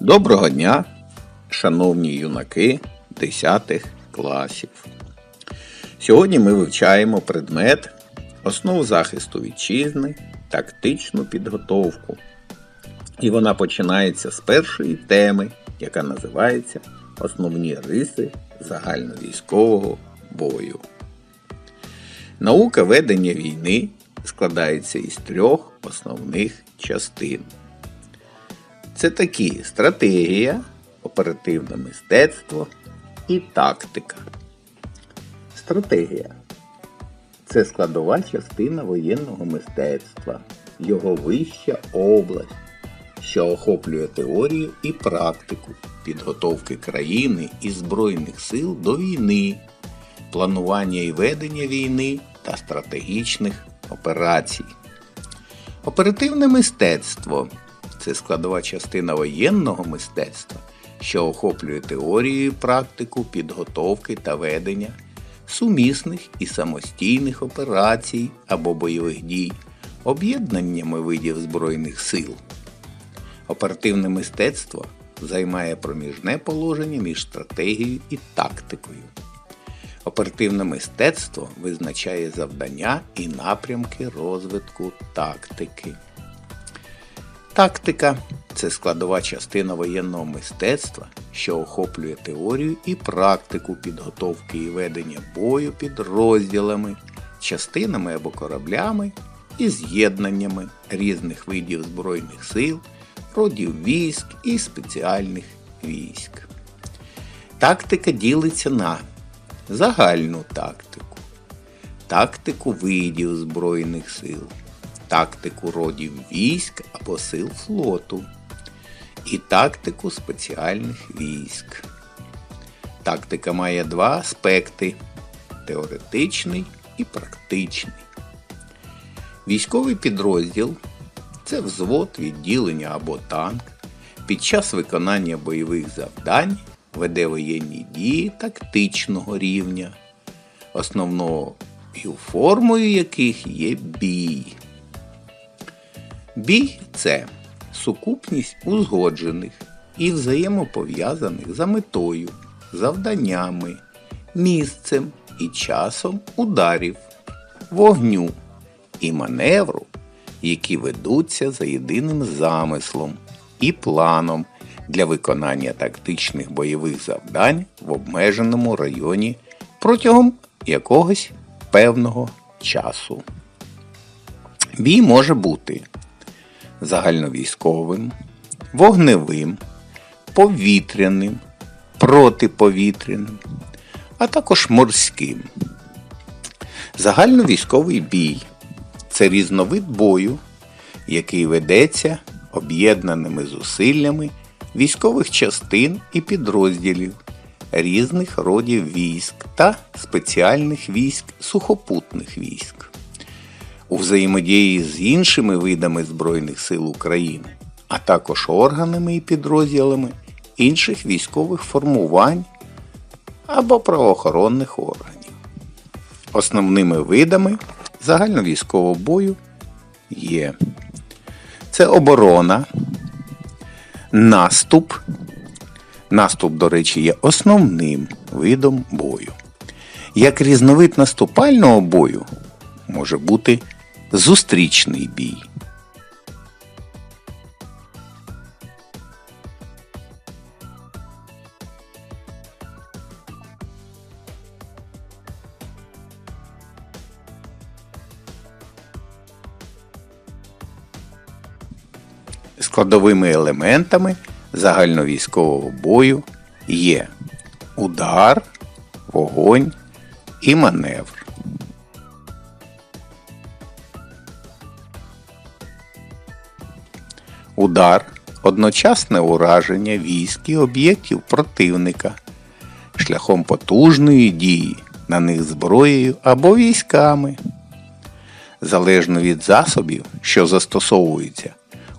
Доброго дня, шановні юнаки 10 класів. Сьогодні ми вивчаємо предмет основ захисту вітчизни, тактичну підготовку. І вона починається з першої теми, яка називається Основні риси загальновійськового бою. Наука ведення війни складається із трьох основних частин. Це такі стратегія, оперативне мистецтво і тактика. Стратегія це складова частина воєнного мистецтва, його вища область, що охоплює теорію і практику підготовки країни і Збройних сил до війни, планування і ведення війни та стратегічних операцій. Оперативне мистецтво це складова частина воєнного мистецтва, що охоплює теорію і практику підготовки та ведення сумісних і самостійних операцій або бойових дій, об'єднаннями видів Збройних сил. Оперативне мистецтво займає проміжне положення між стратегією і тактикою. Оперативне мистецтво визначає завдання і напрямки розвитку тактики. Тактика це складова частина воєнного мистецтва, що охоплює теорію і практику підготовки і ведення бою підрозділами, частинами або кораблями і з'єднаннями різних видів Збройних сил, родів військ і спеціальних військ. Тактика ділиться на загальну тактику, тактику видів Збройних сил, тактику родів військ або сил флоту і тактику спеціальних військ. Тактика має два аспекти теоретичний і практичний. Військовий підрозділ це взвод, відділення або танк під час виконання бойових завдань веде воєнні дії тактичного рівня, основною формою яких є бій. Бій це сукупність узгоджених і взаємопов'язаних за метою, завданнями, місцем і часом ударів, вогню і маневру, які ведуться за єдиним замислом і планом для виконання тактичних бойових завдань в обмеженому районі протягом якогось певного часу. Бій може бути загальновійськовим, вогневим, повітряним, протиповітряним, а також морським. Загальновійськовий бій це різновид бою, який ведеться об'єднаними зусиллями військових частин і підрозділів різних родів військ та спеціальних військ сухопутних військ у взаємодії з іншими видами Збройних сил України, а також органами і підрозділами інших військових формувань або правоохоронних органів. Основними видами загальновійськового бою є це оборона, наступ. Наступ, до речі, є основним видом бою. Як різновид наступального бою може бути зустрічний бій. Складовими елементами загальновійськового бою є удар, вогонь і маневр. Удар одночасне ураження військ і об'єктів противника шляхом потужної дії на них зброєю або військами. Залежно від засобів, що застосовуються,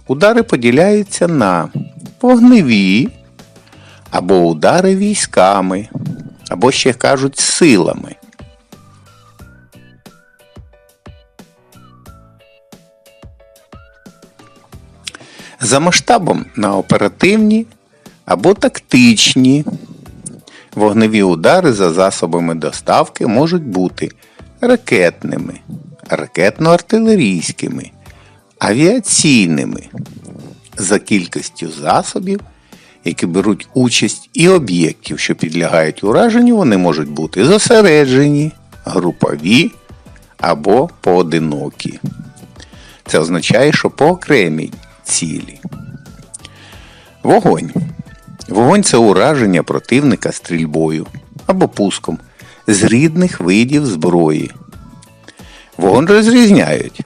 удари поділяються на вогневі або удари військами, або ще кажуть силами. За масштабом на оперативні або тактичні. Вогневі удари за засобами доставки можуть бути ракетними, ракетно-артилерійськими, авіаційними за кількістю засобів, які беруть участь і об'єктів, що підлягають ураженню, вони можуть бути зосереджені, групові або поодинокі. Це означає, що по окремій цілі. Вогонь. Вогонь це ураження противника стрільбою або пуском з рідних видів зброї. Вогонь розрізняють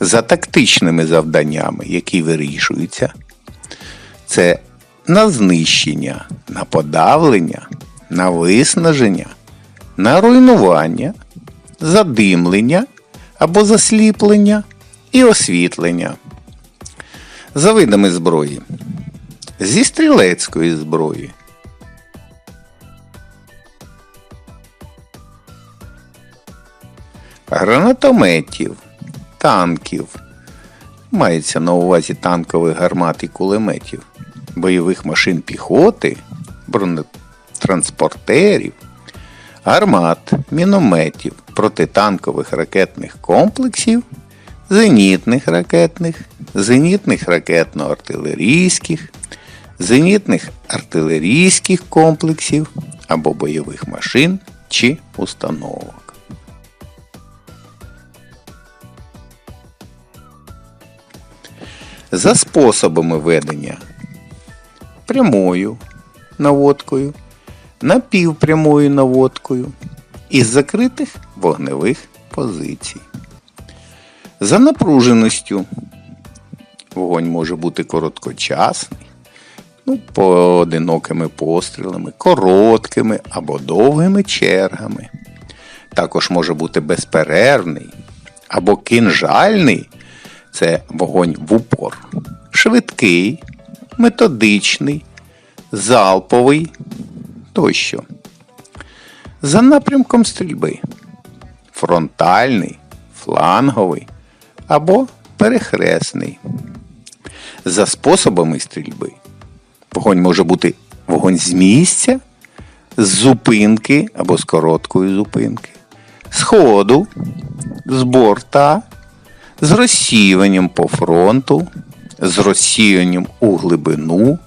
за тактичними завданнями, які вирішуються. Це на знищення, на подавлення, на виснаження, на руйнування, задимлення або засліплення і освітлення. За видами зброї. Зі стрілецької зброї. Гранатометів, танків. Мається на увазі танкових гармат і кулеметів, бойових машин піхоти, бронетранспортерів, гармат, мінометів, протитанкових ракетних комплексів, зенітних ракетних, зенітних ракетно-артилерійських, зенітних артилерійських комплексів або бойових машин чи установок. За способами ведення прямою наводкою, напівпрямою наводкою із закритих вогневих позицій. За напруженістю вогонь може бути короткочасний, ну, поодинокими пострілами, короткими або довгими чергами. Також може бути безперервний або кинжальний це вогонь в упор. Швидкий, методичний, залповий тощо. За напрямком стрільби. Фронтальний, фланговий або перехресний. За способами стрільби. Вогонь може бути вогонь з місця, з зупинки або з короткої зупинки, з ходу, з борта з розсіюванням по фронту, з розсіюванням у глибину,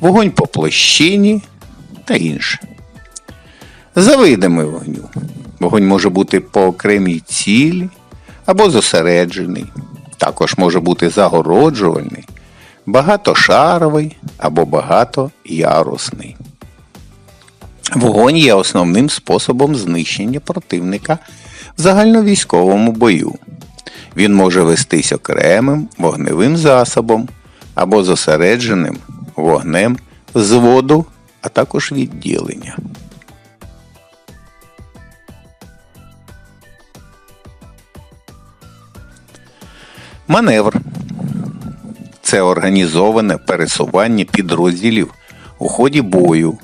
вогонь по площині та інше. За видами вогню. Вогонь може бути по окремій цілі або зосереджений. Також може бути загороджувальний, багатошаровий або багатоярусний. Вогонь є основним способом знищення противника в загальновійськовому бою. Він може вестись окремим вогневим засобом або зосередженим вогнем взводу, а також відділення. Маневр. Це організоване пересування підрозділів у ході бою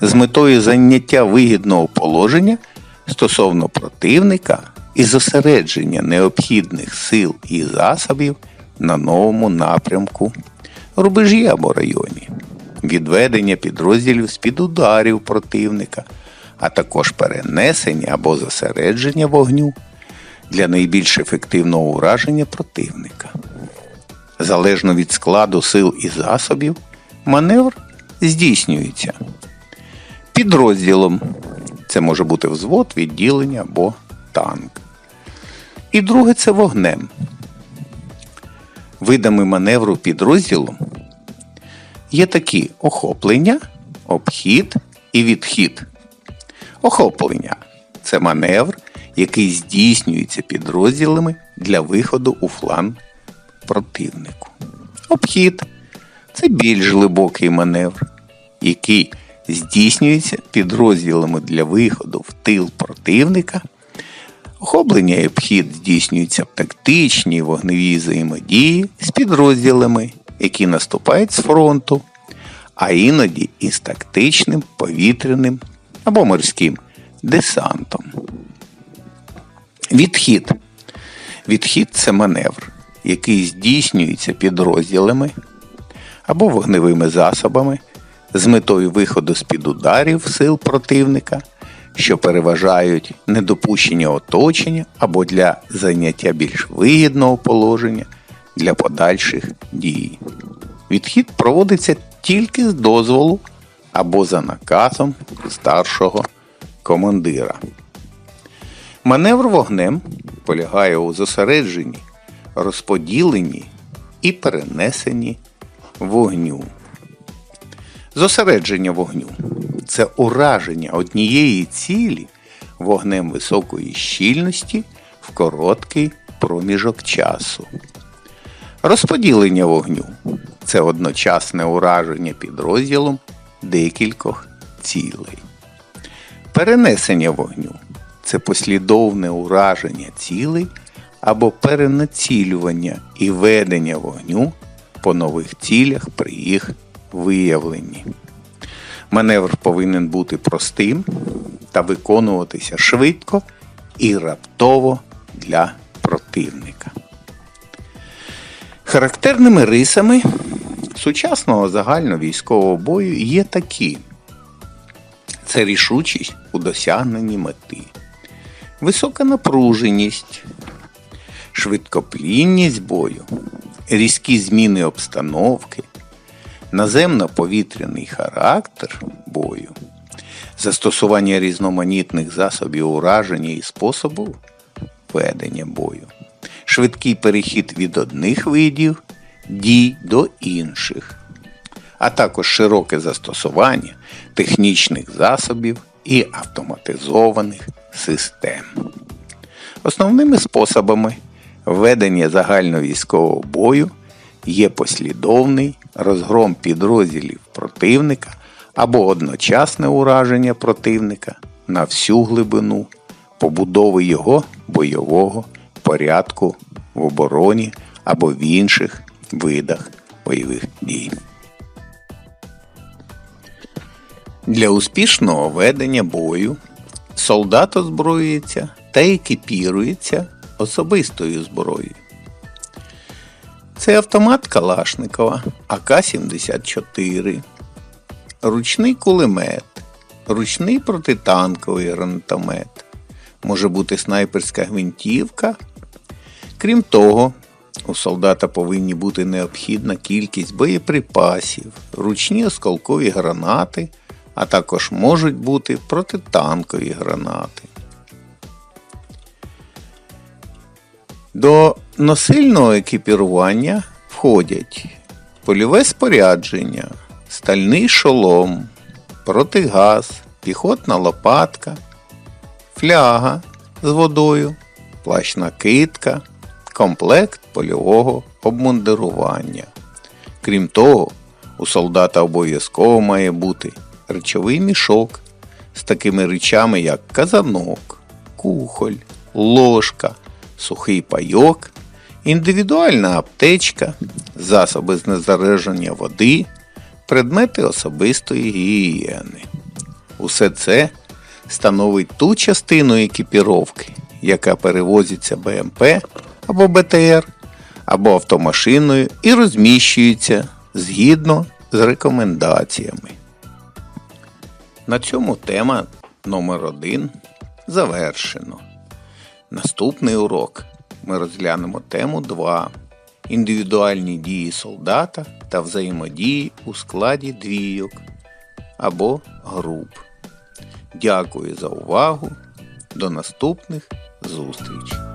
з метою заняття вигідного положення стосовно противника і зосередження необхідних сил і засобів на новому напрямку, рубежі або районі, відведення підрозділів з-під ударів противника, а також перенесення або зосередження вогню для найбільш ефективного ураження противника. Залежно від складу сил і засобів, маневр здійснюється підрозділом. Це може бути взвод, відділення або танк. І друге це вогнем. Видами маневру підрозділу є такі охоплення, обхід і відхід. Охоплення це маневр, який здійснюється підрозділами для виходу у фланг противнику. Обхід це більш глибокий маневр, який здійснюється підрозділами для виходу в тил противника Охоплення і обхід здійснюються в тактичній вогневій взаємодії з підрозділами, які наступають з фронту, а іноді із тактичним повітряним або морським десантом. Відхід. Відхід це маневр, який здійснюється підрозділами, або вогневими засобами з метою виходу з-під ударів сил противника, що переважають недопущення оточення або для зайняття більш вигідного положення для подальших дій. Відхід проводиться тільки з дозволу або за наказом старшого командира. Маневр вогнем полягає у зосередженні, розподіленні і перенесенні вогню. Зосередження вогню це ураження однієї цілі вогнем високої щільності в короткий проміжок часу. Розподілення вогню це одночасне ураження підрозділом декількох цілей. Перенесення вогню це послідовне ураження цілей або перенацілювання і ведення вогню по нових цілях при їх виявленні. Маневр повинен бути простим та виконуватися швидко і раптово для противника. Характерними рисами сучасного загальновійськового бою є такі: це рішучість у досягненні мети, висока напруженість, швидкоплінність бою, різкі зміни обстановки, наземно-повітряний характер бою, застосування різноманітних засобів ураження і способу ведення бою, швидкий перехід від одних видів дій до інших, а також широке застосування технічних засобів і автоматизованих систем. Основними способами ведення загальновійськового бою є послідовний розгром підрозділів противника або одночасне ураження противника на всю глибину побудови його бойового порядку в обороні або в інших видах бойових дій. Для успішного ведення бою солдат озброюється та екіпірується особистою зброєю. Це автомат Калашникова АК-74, ручний кулемет, ручний протитанковий гранатомет, може бути снайперська гвинтівка. Крім того, у солдата повинні бути необхідна кількість боєприпасів, ручні осколкові гранати, а також можуть бути протитанкові гранати. До носильного екіпірування входять польове спорядження, стальний шолом, протигаз, піхотна лопатка, фляга з водою, плащ накидка, комплект польового обмундирування. Крім того, у солдата обов'язково має бути речовий мішок з такими речами, як казанок, кухоль, ложка, сухий пайок, індивідуальна аптечка, засоби знезараження води, предмети особистої гігієни. Усе це становить ту частину екіпіровки, яка перевозиться БМП або БТР, або автомашиною і розміщується згідно з рекомендаціями. На цьому тема номер 1 завершено. Наступний урок ми розглянемо тему 2. Індивідуальні дії солдата та взаємодії у складі двійок або груп. Дякую за увагу. До наступних зустрічей!